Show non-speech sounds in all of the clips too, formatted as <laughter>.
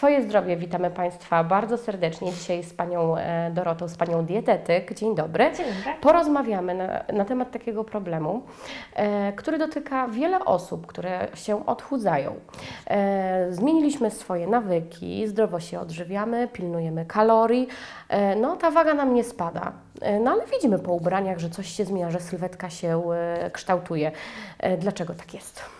Twoje zdrowie, witamy Państwa bardzo serdecznie. Dzisiaj z Panią e, Dorotą, z Panią dietetyk. Dzień dobry. Dzień dobry. Porozmawiamy na, na temat takiego problemu, e, który dotyka wiele osób, które się odchudzają. E, zmieniliśmy swoje nawyki, zdrowo się odżywiamy, pilnujemy kalorii. E, no, ta waga nam nie spada. E, no, ale widzimy po ubraniach, że coś się zmienia, że sylwetka się e, kształtuje. Dlaczego tak jest?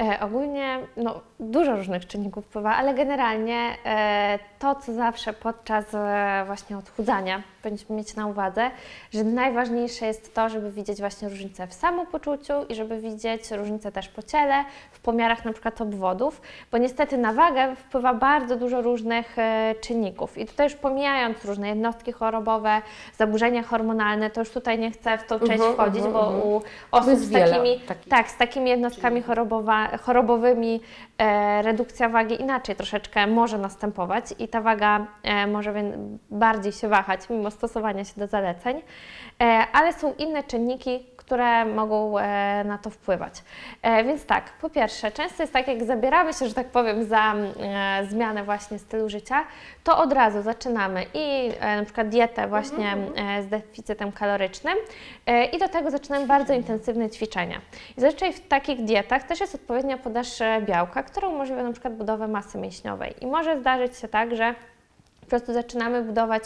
E, ogólnie no, dużo różnych czynników wpływa, ale generalnie e, to, co zawsze podczas e, właśnie odchudzania powinniśmy mieć na uwadze, że najważniejsze jest to, żeby widzieć właśnie różnicę w samopoczuciu i żeby widzieć różnicę też po ciele, w pomiarach na przykład obwodów, bo niestety na wagę wpływa bardzo dużo różnych e, czynników i tutaj już pomijając różne jednostki chorobowe, zaburzenia hormonalne, to już tutaj nie chcę w tą część Mhm, wchodzić, mhm, bo mhm. u osób z takimi, takich tak, z takimi jednostkami chorobowa, chorobowymi e, redukcja wagi inaczej troszeczkę może następować i ta waga e, może bardziej się wahać mimo stosowania się do zaleceń, e, ale są inne czynniki, które mogą e, na to wpływać. E, więc tak, po pierwsze, często jest tak, jak zabieramy się, że tak powiem, za e, zmianę właśnie stylu życia, to od razu zaczynamy i na przykład dietę właśnie e, z deficytem kalorycznym i do tego zaczynamy bardzo intensywne ćwiczenia. I zazwyczaj w takich dietach też jest odpowiednia podaż białka, która umożliwia na przykład budowę masy mięśniowej. I może zdarzyć się tak, że po prostu zaczynamy budować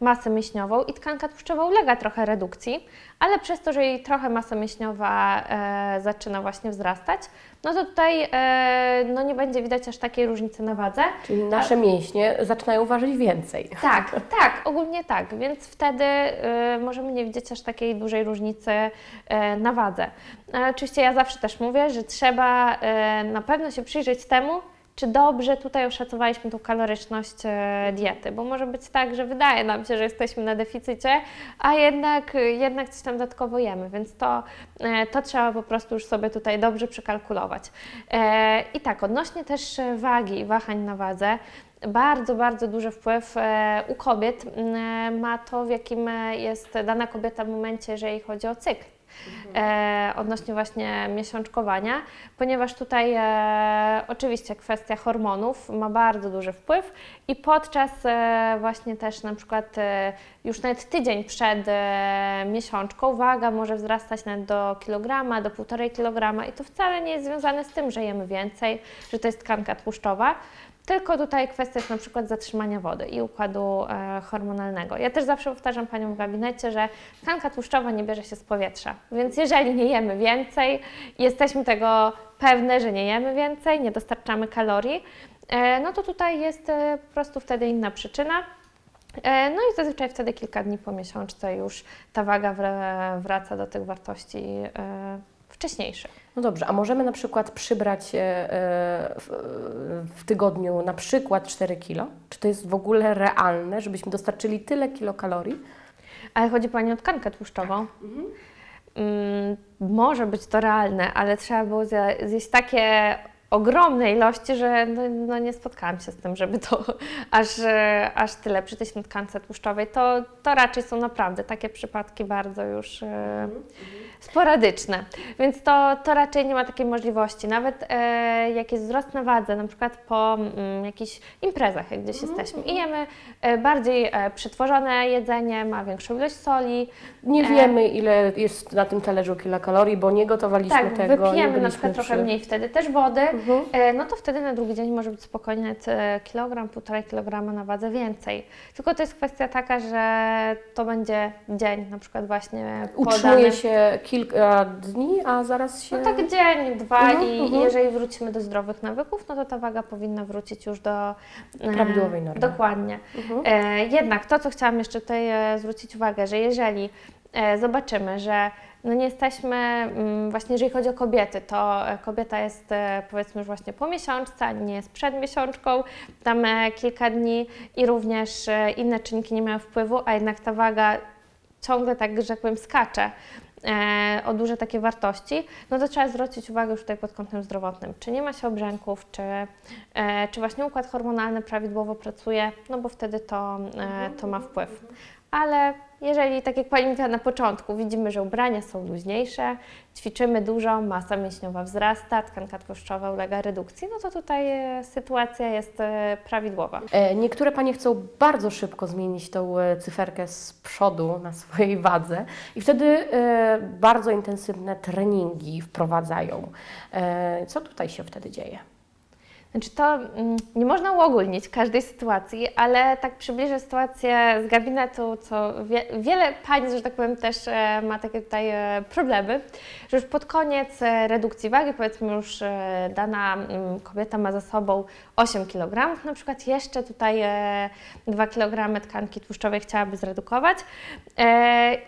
masę mięśniową i tkanka tłuszczowa ulega trochę redukcji, ale przez to, że jej trochę masa mięśniowa e, zaczyna właśnie wzrastać, no to tutaj e, no nie będzie widać aż takiej różnicy na wadze. Czyli nasze mięśnie zaczynają ważyć więcej. <laughs> Tak, tak, ogólnie tak, więc wtedy y, możemy nie widzieć aż takiej dużej różnicy y, na wadze. Ale oczywiście ja zawsze też mówię, że trzeba y, na pewno się przyjrzeć temu, czy dobrze tutaj oszacowaliśmy tą kaloryczność y, diety, bo może być tak, że wydaje nam się, że jesteśmy na deficycie, a jednak, jednak coś tam dodatkowo jemy, więc to, y, to trzeba po prostu już sobie tutaj dobrze przekalkulować. E, I tak, odnośnie też e, wagi i wahań na wadze, bardzo, bardzo duży wpływ e, u kobiet ma to, w jakim e, jest dana kobieta w momencie, jeżeli chodzi o cykl. E, odnośnie właśnie miesiączkowania, ponieważ tutaj e, oczywiście kwestia hormonów ma bardzo duży wpływ i podczas e, właśnie też na przykład e, już nawet tydzień przed e, miesiączką waga może wzrastać nawet do kilograma, do półtorej kilograma i to wcale nie jest związane z tym, że jemy więcej, że to jest tkanka tłuszczowa, tylko tutaj kwestia jest na przykład zatrzymania wody i układu e, hormonalnego. Ja też zawsze powtarzam Paniom w gabinecie, że tkanka tłuszczowa nie bierze się z powietrza, więc jeżeli nie jemy więcej, jesteśmy tego pewne, że nie jemy więcej, nie dostarczamy kalorii, e, no to tutaj jest e, po prostu wtedy inna przyczyna. E, No i zazwyczaj wtedy kilka dni po miesiączce już ta waga wra- wraca do tych wartości e, wcześniejszych. No dobrze, a możemy na przykład przybrać e, e, w, tygodniu na przykład 4 kilo? Czy to jest w ogóle realne, żebyśmy dostarczyli tyle kilokalorii? Ale chodzi Pani o tkankę tłuszczową? Mm, może być to realne, ale trzeba było zje- zjeść takie ogromne ilości, że no, no nie spotkałam się z tym, żeby to <laughs> aż, e, aż tyle przy tej tkance tłuszczowej. To, to raczej są naprawdę takie przypadki bardzo już e, sporadyczne, więc to, to raczej nie ma takiej możliwości. Nawet e, jak jest wzrost na wadze, na przykład po mm, jakichś imprezach, jak gdzieś jesteśmy i jemy e, bardziej e, przetworzone jedzenie, ma większą ilość soli, Nie E. wiemy, ile jest na tym talerzu kilokalorii, bo nie gotowaliśmy tak, tego. wypijemy na przykład trochę przy- mniej wtedy też wody, Mhm. e, no to wtedy na drugi dzień może być spokojnie nawet, e, kilogram, półtorej kilograma na wadze więcej. Tylko to jest kwestia taka, że to będzie dzień na przykład właśnie Utrzymuje podany. się kilka dni, a zaraz się... No tak dzień, dwa Mhm, i mhm. jeżeli wrócimy do zdrowych nawyków, no to ta waga powinna wrócić już do e, Prawidłowej normy. Dokładnie. Mhm. E, jednak to, co chciałam jeszcze tutaj e, zwrócić uwagę, że jeżeli zobaczymy, że no nie jesteśmy, mm, właśnie jeżeli chodzi o kobiety, to kobieta jest powiedzmy już właśnie po miesiączce, a nie jest przed miesiączką, tam kilka dni i również inne czynniki nie mają wpływu, a jednak ta waga ciągle tak, że tak powiem, skacze o duże takie wartości, no to trzeba zwrócić uwagę już tutaj pod kątem zdrowotnym, czy nie ma się obrzęków, czy, e, czy właśnie układ hormonalny prawidłowo pracuje, no bo wtedy to, e, to ma wpływ. Ale jeżeli, tak jak Pani mówiła na początku, widzimy, że ubrania są luźniejsze, ćwiczymy dużo, masa mięśniowa wzrasta, tkanka tłuszczowa ulega redukcji, no to tutaj e, sytuacja jest e, prawidłowa. E, Niektóre panie chcą bardzo szybko zmienić tą cyferkę z przodu na swojej wadze i wtedy bardzo intensywne treningi wprowadzają. Co tutaj się wtedy dzieje? Znaczy to mm, nie można uogólnić każdej sytuacji, ale tak przybliżę sytuację z gabinetu, co wie, wiele pań, że tak powiem, też e, ma takie tutaj e, problemy, że już pod koniec e, redukcji wagi, powiedzmy już dana mm, kobieta ma za sobą 8 kg, na przykład jeszcze tutaj e, 2 kg tkanki tłuszczowej chciałaby zredukować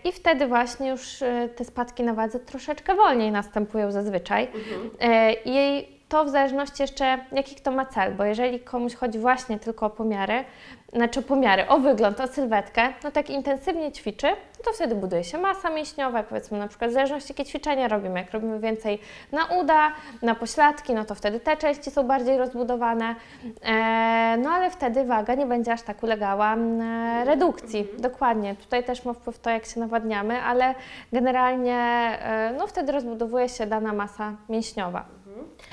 i wtedy właśnie już te spadki na wadze troszeczkę wolniej następują zazwyczaj. E, I jej to w zależności jeszcze, jaki kto ma cel, bo jeżeli komuś chodzi właśnie tylko o pomiary, znaczy o pomiary, o wygląd, o sylwetkę, no tak intensywnie ćwiczy, no to wtedy buduje się masa mięśniowa, powiedzmy na przykład w zależności jakie ćwiczenia robimy, jak robimy więcej na uda, na pośladki, no to wtedy te części są bardziej rozbudowane, e, no ale wtedy waga nie będzie aż tak ulegała e, redukcji, dokładnie, tutaj też ma wpływ to, jak się nawadniamy, ale generalnie e, no wtedy rozbudowuje się dana masa mięśniowa.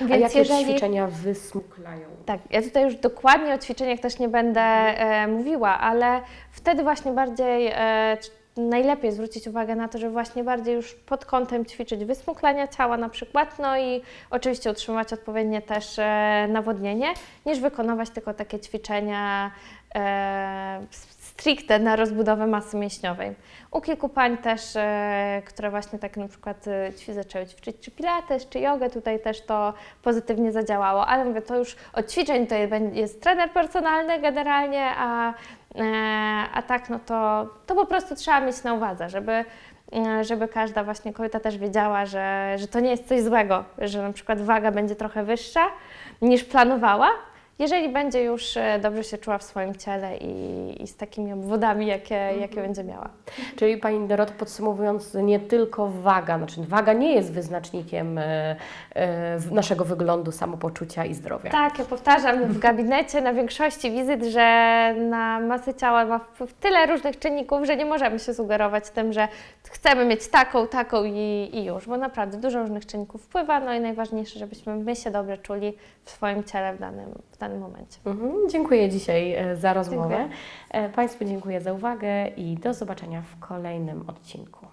A Więc jakie jeżeli... ćwiczenia wysmuklają? Tak, ja tutaj już dokładnie o ćwiczeniach też nie będę e, mówiła, ale wtedy właśnie bardziej e, najlepiej zwrócić uwagę na to, że właśnie bardziej już pod kątem ćwiczyć wysmuklania ciała na przykład, no i oczywiście utrzymywać odpowiednie też e, nawodnienie, niż wykonywać tylko takie ćwiczenia stricte na rozbudowę masy mięśniowej. U kilku pań też, e, które właśnie tak na przykład e, zaczęły ćwiczyć czy pilates, czy jogę, tutaj też to pozytywnie zadziałało, ale mówię, to już od ćwiczeń to jest- trener personalny generalnie, a, e, a tak no to, to po prostu trzeba mieć na uwadze, żeby, e, żeby każda właśnie kobieta też wiedziała, że, że to nie jest coś złego, że na przykład waga będzie trochę wyższa niż planowała, jeżeli będzie już e, dobrze się czuła w swoim ciele i, i z takimi obwodami, jakie, jakie będzie miała. Czyli Pani Doroto, podsumowując, nie tylko waga, znaczy waga nie jest wyznacznikiem e, e, naszego wyglądu, samopoczucia i zdrowia. Tak, ja powtarzam w gabinecie na większości wizyt, że na masę ciała ma wpływ tyle różnych czynników, że nie możemy się sugerować tym, że chcemy mieć taką, taką i, i już, bo naprawdę dużo różnych czynników wpływa, no i najważniejsze, żebyśmy my się dobrze czuli w swoim ciele w danym, w danym momencie. Mhm, dziękuję dzisiaj e, za rozmowę. Dziękuję. E, Państwu dziękuję za uwagę i do zobaczenia w kolejnym odcinku.